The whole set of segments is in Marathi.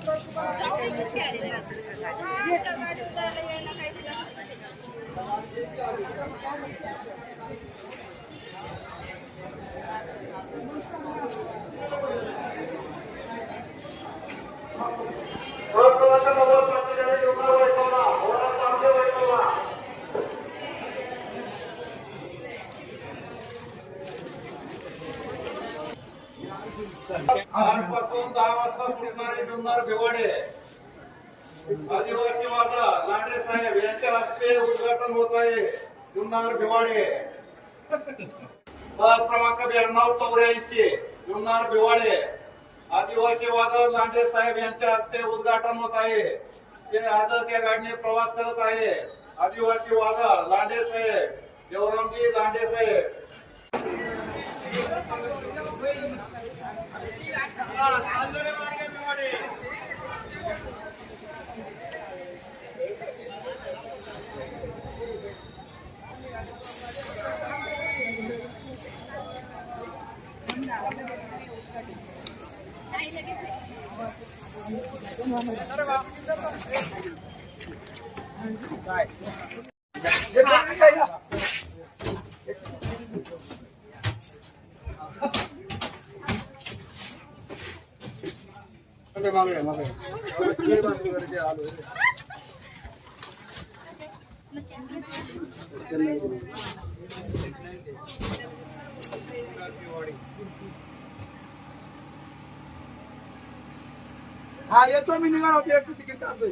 आजपासून आदिवासी माझा लांडे साहेब यांच्या हस्ते उद्घाटन होत आहे जुन्नार भिवाडे बस क्रमांक ब्याण्णव चौऱ्याऐंशी भिवाडे आदिवासी वादळ लांडे साहेब यांच्या हस्ते उद्घाटन होत आहे. ते आदर त्या गाडीने प्रवास करत आहे आदिवासी वादळ लांडे साहेब देवरंगी लांडे साहेब मागे मागे आलो हा येतो मी निघालो होतो एकटं तिकीट टाकतोय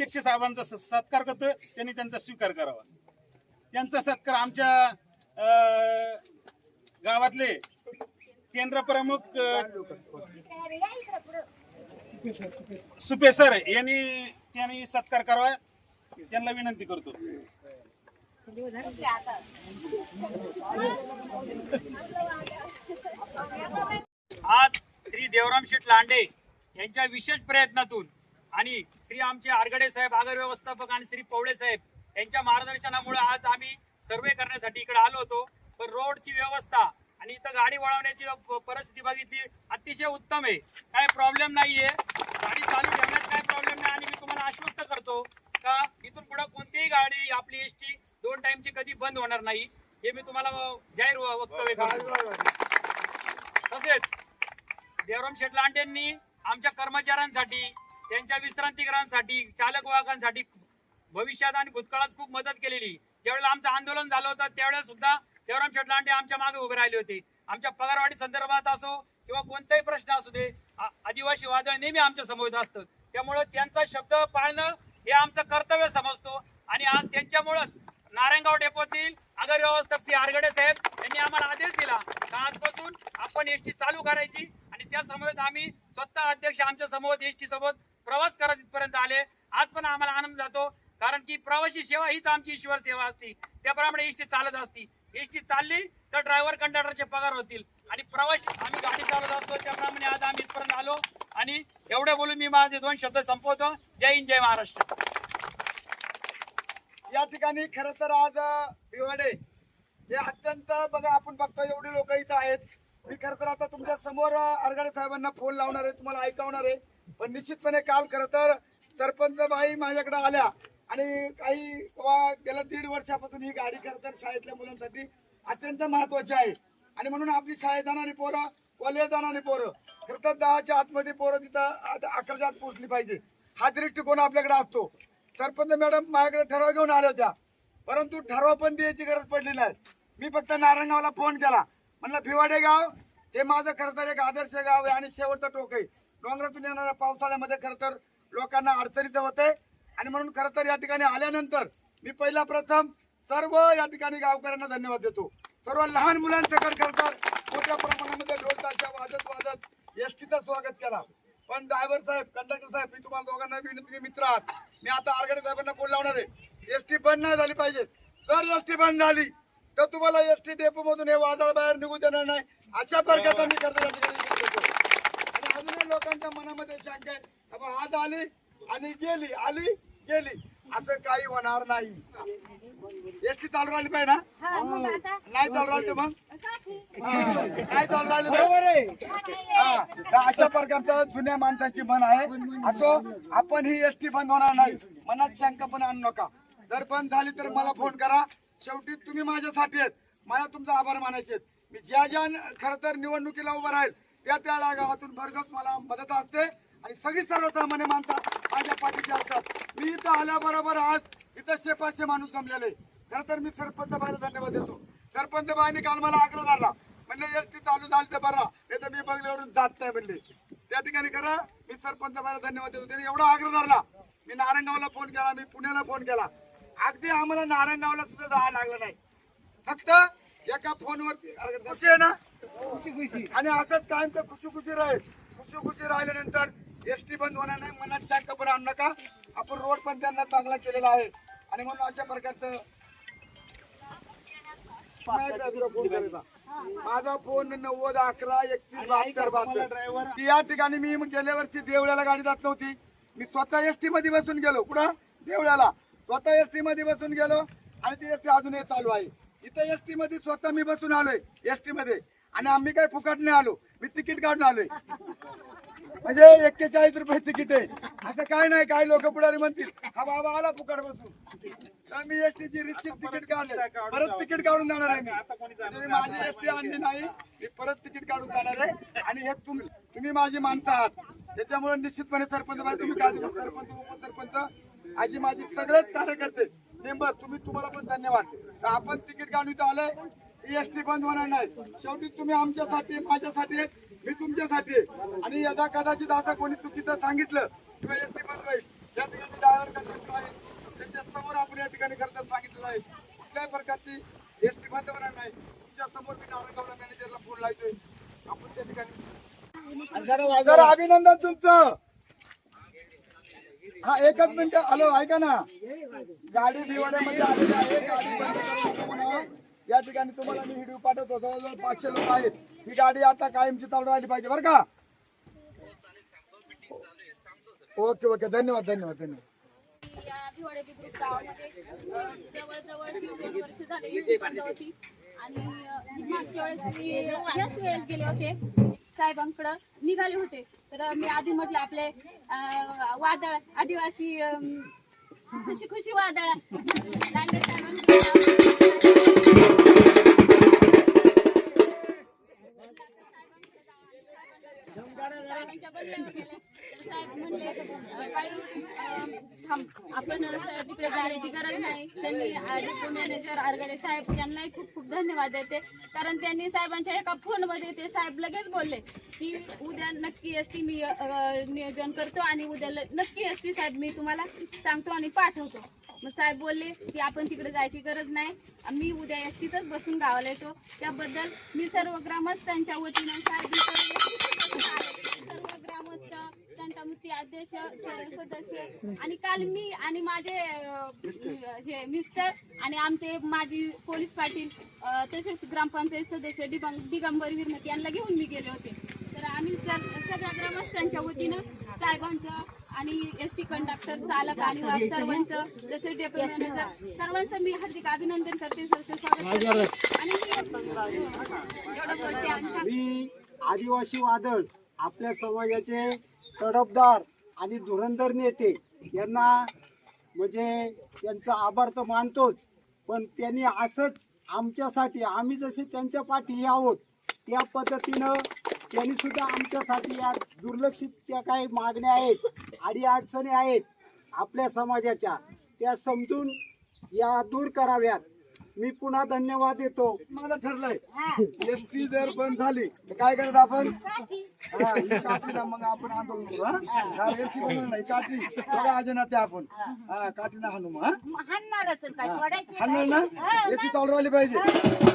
अध्यक्ष साहेबांचा स- सत्कार करतोय त्यांनी त्यांचा स्वीकार करावा. त्यांचा सत्कार आमच्या गावातले केंद्र प्रमुख सुपे सर यांनी त्यांनी सत्कार करावा. त्यांना विनंती करतो. आज श्री देवराम शेठ लांडे यांच्या विशेष प्रयत्नातून आणि श्री आमचे आरगडे साहेब आगर व्यवस्थापक आणि श्री पवळे साहेब यांच्या मार्गदर्शनामुळे आज आम्ही सर्वे करण्यासाठी इकडे आलो होतो. पण रोडची व्यवस्था आणि इथं गाडी वळवण्याची परिस्थिती बघितली अतिशय उत्तम आहे. काय प्रॉब्लेम नाहीये. गाडी चालू ठेवण्यात काय प्रॉब्लेम नाही आणि मी तुम्हाला आश्वस्त करतो का इथून पुढे कोणतीही गाडी आपली एस टी दोन टाइमची कधी बंद होणार नाही. हे मी तुम्हाला जाहीर वक्तव्य करतो. तसेच देवराम शेठ लांडेंनी आमच्या कर्मचाऱ्यांसाठी त्यांच्या विश्रांतीगृहांसाठी चालक वाहकांसाठी भविष्यात आणि भूतकाळात खूप मदत केलेली. ज्यावेळेला आमचं आंदोलन झालं होतं त्यावेळेस सुद्धा देवराम शेटलांडे आमच्या मागे उभे राहिले होते. आमच्या पगारवाढी संदर्भात असो किंवा कोणताही प्रश्न असू दे आदिवासी वादळ नेहमी आमच्यासमोर असतं. त्यामुळं त्यांचा शब्द पाळणं हे आमचं कर्तव्य समजतो. आणि आज त्यांच्यामुळंच नारायणगाव डेपोतील आगर व्यवस्थक श्री आरगडे साहेब यांनी आम्हाला आदेश दिला का आजपासून आपण एस टी चालू करायची आणि त्या समोर आम्ही स्वतः अध्यक्ष आमच्यासमोर एस सोबत प्रवास करत इथपर्यंत आले. आज पण आम्हाला आनंद जातो. कारण की प्रवासी सेवा हीच आमची ईश्वर सेवा असती. त्याप्रमाणे एसटी चालत असती. एसटी चालली तर ड्रायव्हर कंडक्टरचे पगार होतील. आणि प्रवासी आम्ही गाडी चालत असतो. त्याप्रमाणे आज आम्ही इथपर्यंत आलो. आणि एवढे बोलून मी माझे दोन शब्द संपवतो. जय हिंद जय महाराष्ट्र. या ठिकाणी खर तर आज भिवाडे हे अत्यंत बघा आपण बघतो एवढे लोक इथं आहेत. मी खर तर आता तुमच्यासमोर अरगडे साहेबांना फोन लावणार आहे. तुम्हाला ऐकवणार आहे. पण निश्चितपणे काल खर तर सरपंच बाई माझ्याकडे आल्या आणि काही गेल्या दीड वर्षापासून ही गाडी खर तर शाळेतल्या मुलांसाठी अत्यंत महत्वाची आहे. आणि म्हणून आपली शाळेत जाणारी पोरं कॉलेज जाणारी पोरं खर तर दहाच्या आतमध्ये पोरं तिथं अकराच्या आत पोहोचली पाहिजे. हा दृष्टिकोन आपल्याकडे असतो. सरपंच मॅडम माझ्याकडे ठराव घेऊन आल्या होत्या. परंतु ठराव पण द्यायची गरज पडली नाही. मी फक्त नारायणगावला फोन केला. म्हणलं भिवाडे गाव हे माझं खरं तर एक आदर्श गाव आहे आणि शेवटचं टोक आहे. डोंगरातून येणाऱ्या पावसाळ्यामध्ये खरं तर लोकांना अडचणीत होते. आणि म्हणून खरं तर या ठिकाणी आल्यानंतर मी पहिला प्रथम सर्व या ठिकाणी गावकऱ्यांना धन्यवाद देतो. सर्व लहान मुलांसकट करतात मोठ्या प्रमाणामध्ये ढोल वाजत वाजत एस टीचा स्वागत केला. पण ड्रायव्हर साहेब कंडक्टर साहेब मी तुम्हाला दोघांना विनंती तुम्ही मित्र आहात. मी आता आरगडे साहेबांना फोन लावणार आहे. एसटी बंद नाही झाली पाहिजे. जर एसटी बंद झाली तर तुम्हाला एसटी डेपो मधून हे वादळ बाहेर निघू देणार नाही. अशा प्रकारचा मी करतो या ठिकाणी करतो. लोकांच्या मनामध्ये शंका आहे. अबा आज आली आणि गेली आली गेली. असं काही होणार नाही. एसटी चालू राहिली पाहिजे ना? नाही चालू राहिली मग? नाही चालू राहिली हा, अशा प्रकारचं जुन्या माणसाची मन आहे. असो आपण ही एसटी बंद होणार नाही. मनात शंका पण आणू नका. जर बंद झाली तर मला फोन करा. शेवटी तुम्ही माझ्यासाठी आहेत. मला तुमचा आभार मानायचे. मी ज्या ज्या खर तर निवडणुकीला उभं राहील त्या त्या गावातून भरगत मला मदत असते. आणि सगळी सर्वसामान्य माणसं माझ्या पाठीची असतात. मी इथं आल्याबरोबर आज इथं शेपाचे माणूस जमलेले खरं तर मी सरपंच बाईला धन्यवाद देतो. सरपंच बाईने काल मला आग्रह धरला. म्हणले एसटी चालू झाली तर बरा नाही तर मी बंगल्यावरून जात नाही म्हणले. त्या ठिकाणी करा मी सरपंच बाईला धन्यवाद देतो. त्याने एवढा आग्रह धरला. मी नारायणगावला फोन केला मी पुण्याला फोन केला. अगदी आम्हाला नारायणगावला सुद्धा जायला लागलं नाही. फक्त एका फोनवरती आहे ना? आणि असंच कायमचं खुशी खुशी राहील. खुशी खुशी राहिल्यानंतर एसटी बंद होणार नाही मनात शांत पण आणू नका. आपण रोड पण त्यांना चांगला केलेला आहे. आणि म्हणून अशा प्रकारचं माझा फोन नव्वद अकरा एकतीस बहात्तर बहात्तर. या ठिकाणी मी गेल्या वर्षी देवळ्याला गाडी जात नव्हती. मी स्वतः एसटी मध्ये बसून गेलो. कुठं? देवळ्याला. स्वतः एसटी मध्ये बसून गेलो आणि ती एसटी अजूनही चालू आहे. इथं एसटी मध्ये स्वतः मी बसून आलोय. एसटी मध्ये. आणि आम्ही काही फुकट नाही आलो? मी तिकीट काढून आलोय. म्हणजे एक्केचाळीस रुपये तिकीट आहे. असं काय नाही काही लोक पुढारी म्हणतील हा बाबा आला फुकट बसून. तर मी एसटीची रिसिप्ट तिकीट काढले परत तिकीट काढून जाणार आहे मी. म्हणजे माझी एसटी आणली नाही मी परत तिकीट काढून जाणार आहे. आणि हे तुम तुम्ही माझी माणसं आहात. त्याच्यामुळे निश्चितपणे सरपंच बाई तुम्ही काय सरपंच उपसरपंच आजी माझी सगळेच कार्यकर्ते. मेंबर तुम्ही तुम्हाला पण धन्यवाद. आपण तिकीट काढून इथं आलोय. एसटी बंद होणार नाही. शेवटी तुम्ही आमच्यासाठी माझ्यासाठी मी तुमच्यासाठी. आणि यदा कदाचित आता कोणी चुकीचं सांगितलं किंवा एसटी बंद होईल या ठिकाणी ड्रायव्हर कंडक्टर आहेत त्यांच्यासमोर आपण या ठिकाणी खरं सांगितलेलं आहे. कुठल्याही प्रकारची एसटी बंद होणार नाही. तुमच्यासमोर मी नारायणगावला मॅनेजरला फोन लावतोय. आपण त्या ठिकाणी सर अभिनंदन तुमचं. हा एकच मिनिट. हॅलो ऐका ना. गाडी भिवाड्यामध्ये आलेली आहे. गाडी या ठिकाणी तुम्हाला मी व्हिडिओ पाठवतो. जवळजवळ पाचशे लोक आहेत. ही गाडी आता कायमची चालू राहिली पाहिजे बरं का? Okay okay. धन्यवाद धन्यवाद धन्यवाद. आणि मागच्या वेळेस मी ह्याच वेळेस गेले होते. साहेबांकडं निघाले होते. तर मी आधी म्हटलं आपले वादळ आदिवासी खुशी खुशी वादळ. साहेबांच्या बंगल्यावर साहेब म्हणले काही थांब आपण तिकडे जाण्याची गरज नाही. त्यांनी मॅनेजर आरगडे साहेब यांनाही खूप खूप धन्यवाद देते. कारण त्यांनी साहेबांच्या एका फोनमध्ये ते साहेब लगेच बोलले की उद्या नक्की एस टी मी नियोजन करतो आणि उद्या नक्की एस टी साहेब मी तुम्हाला सांगतो आणि पाठवतो. मग साहेब बोलले की आपण तिकडे जायची गरज नाही. मी उद्या एसटीतच बसून गावाला येतो. त्याबद्दल मी सर्व ग्रामस्थांच्या वतीनं साहेब ग्रामस्थ तंटामुक्ती अध्यक्ष सदस्य. आणि काल मी आणि माझे हे मिस्टर आणि आमचे माजी पोलीस पाटील तसेच ग्रामपंचायत सदस्य दिगं- दिगंबर विरमत यांना घेऊन मी गेले होते. तर आम्ही सर सगळ्या ग्रामस्थांच्या वतीनं साहेबांचं आणि एस टी कंडक्टर चालक आणि सर्वांचं जसे डेप्युटी मॅनेजर सर्वांचं मी हार्दिक अभिनंदन करते सरचे स्वागत करते. आणि एवढं मी आदिवासी वादळ आपल्या समाजाचे तडफदार आणि धुरंधर नेते यांना म्हणजे त्यांचा आभार तर मानतोच पण त्यांनी असंच आमच्यासाठी आम्ही जसे त्यांच्या पाठी आहोत त्या पद्धतीनं त्यांनी सुद्धा आमच्यासाठी या दुर्लक्षित ज्या काही मागण्या आहेत आणि अडचणी आहेत आपल्या समाजाच्या त्या समजून या दूर कराव्यात. मी पुन्हा धन्यवाद देतो. माझं ठरलंय. एस टी जर बंद झाली तर काय करायचं आपण? हा, ही काठीला मग आपण आंदोलन करू हा? बंद नाही काठी. बघा अजून ते आपण. हा. हा हाणणारच काय सोडायची हाणणार ना? एस टी चालू राहिली पाहिजे.